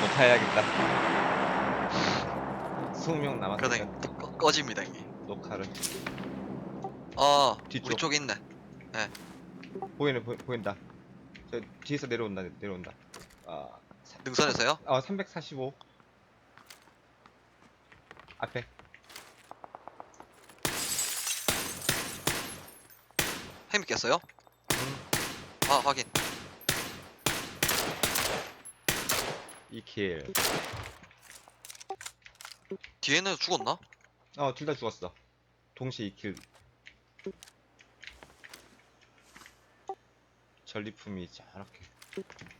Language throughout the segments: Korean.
녹화해야겠다 20명 그러다 남았으니까 또 꺼, 꺼집니다 이게. 녹화를 어 뒤쪽. 우리 쪽에 있네. 보이네 보, 보인다 저 뒤에서 내려온다 내려온다 아, 사- 능선에서요? 어, 345 앞에 햄 깼어요? 음, 아 확인. 2킬 뒤에는 죽었나? 어 둘 다 죽었어 동시에 2킬 전리품이 저렇게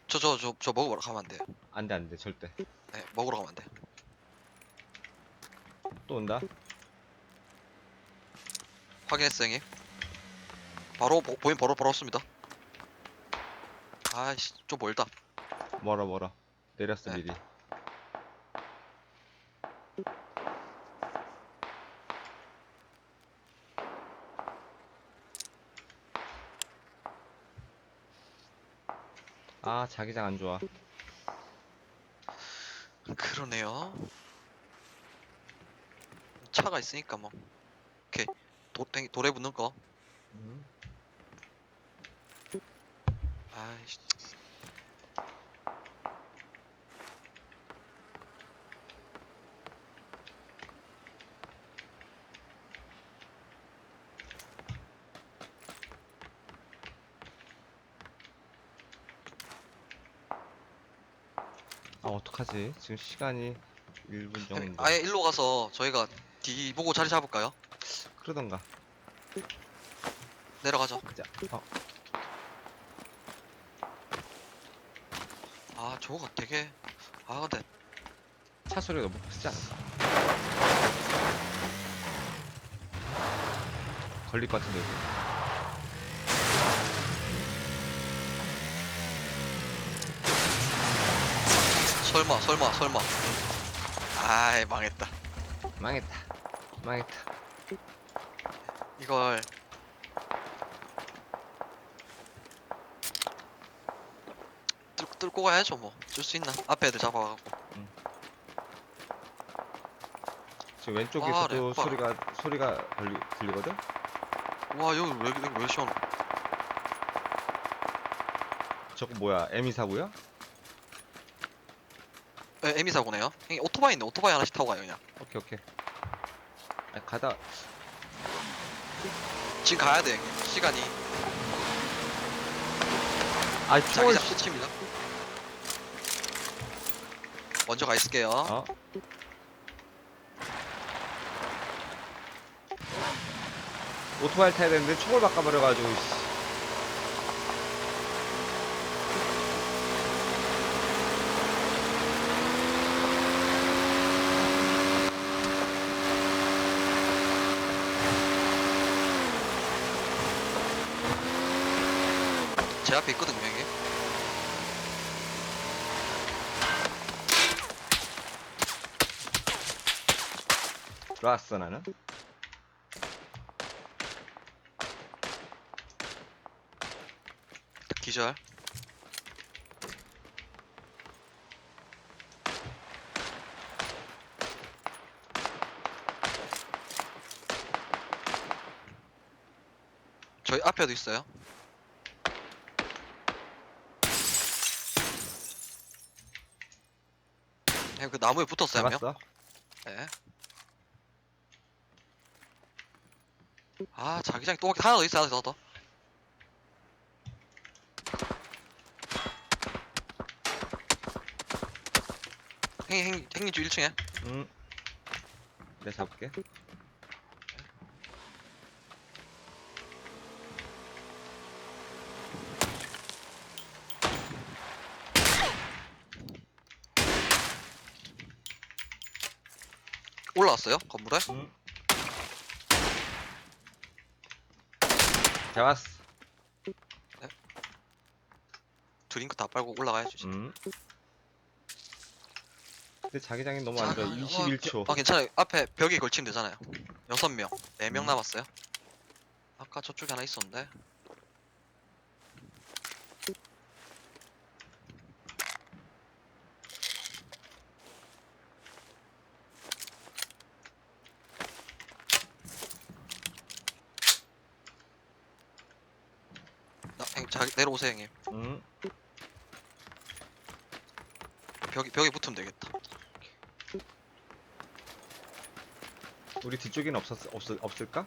저 저 저 저 먹으러 가면 안 돼요. 안돼 안돼 절대 네 먹으러 가면 안 돼. 또 온다 확인했어 형님. 바로 보, 보임 바로 바로 습니다 아이씨 좀 멀다. 멀어 멀어 내렸어 네. 미리 아 자기장 안 좋아 그러네요. 차가 있으니까 뭐. 오케이. 도, 땡, 돌에 붙는 거. 음. 아이씨. 아 어떡하지 지금 시간이 1분 형님, 정도 아예 일로 가서 저희가 뒤 보고 자리 잡을까요? 그러던가 내려가죠. 자, 어, 아 저거가 되게 아 근데 차 소리가 너무 크지 않을까 걸릴 것 같은데 여기. 설마 설마 설마. 아이 망했다. 망했다 망했다 이걸 뚫, 뚫고 가야죠 뭐. 줄수 있나? 앞에 애들 잡아가고. 지금 왼쪽에서도 렉바. 소리가 소리가 걸리, 들리거든 와 여기 왜, 여기 왜 시원? 저거 뭐야 M24고요? 에, 에미 사고네요. 형님 오토바이 있네. 오토바이 하나씩 타고 가요 그냥. 오케이 오케이 아, 가다 지금 가야 돼. 형님. 시간이 아 총을 자기장 끝입니다. 먼저 가 있을게요. 어? 오토바이 타야 되는데 총을 바꿔버려가지고 씨. 제 앞에 있거든요 형님. 들어왔어 나는 기절. 저희 앞에도 있어요. 네, 그 나무에 붙었어요, 한 명. 잡았어 네. 아, 자기장이 또 하나 더 있어, 하나 더. 더. 행님, 행님, 행님 주 1층에. 응 내가 잡을게 올라왔어요, 건물에. 응 잡았어 드링크 다 빨고 올라가야죠. 응 근데 자기장이 너무 안 좋아 자, 21초 아, 괜찮아요. 앞에 벽에 걸치면 되잖아요. 여섯 명, 네명 음. 남았어요. 아까 저쪽에 하나 있었는데. 자기 내려오세요 형님 응. 벽, 벽에 붙으면 되겠다 우리 뒤쪽에는 없었 없 없을까?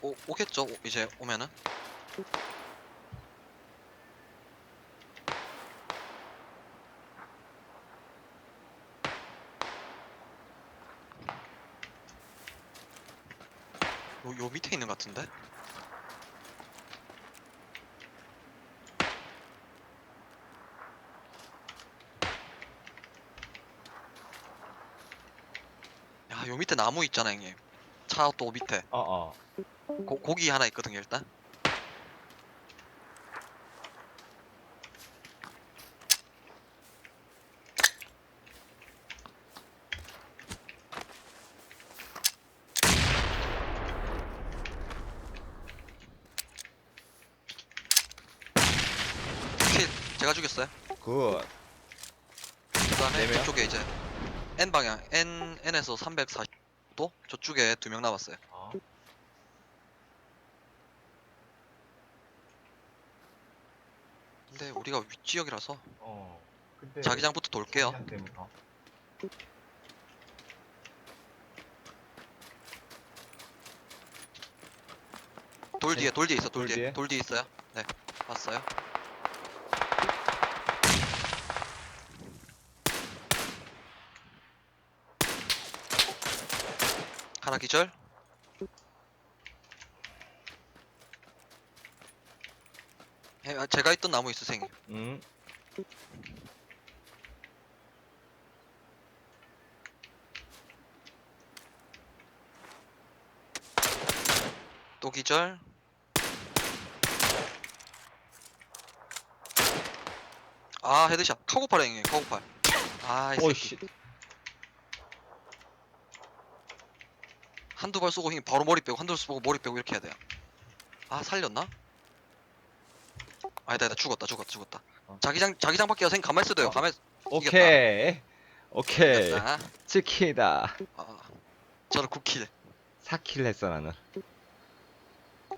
오, 오겠죠 오- 이제 오면은 요, 요 밑에 있는 것 같은데? 요 밑에 나무 있잖아, 형님. 차 또 밑에. 어 어. 고, 고기 하나 있거든요, 일단. 킬 제가 죽였어요. 굿. 그 다음에 네 명? 저쪽에 이제 N 방향 N N에서 340도 저쪽에 두 명 남았어요. 어. 근데 우리가 윗지역이라서 어. 근데 자기장부터 돌게요. 자기장 때문에, 어. 돌 뒤에 돌 뒤에 있어 돌 돌 뒤에 뒤에? 돌 뒤에 있어요. 네 봤어요. 하나 기절. 예, 아, 제가 있던 나무 있으세요. 응. 또 기절. 아 헤드샷 카고팔 형님 카고팔. 아이 새끼. 오이씨. 한두 발 쏘고 형님 바로 머리 빼고 한두 발 쏘고 머리 빼고 이렇게 해야 돼요. 아 살렸나? 아니다 아니다 죽었다 죽었다 죽었다. 어. 자기장 자기장 밖에 선생 가만 있어도 돼요. 어. 가만 오케이. 오케이. 이겼다. 치킨이다. 아, 저는 쿠킬. 4킬 했어 나는.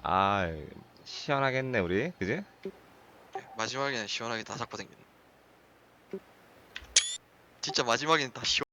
아 시원하겠네 우리. 그지? 마지막에는 시원하게 다 잡고 댕기네. 진짜 마지막에는 다 시원.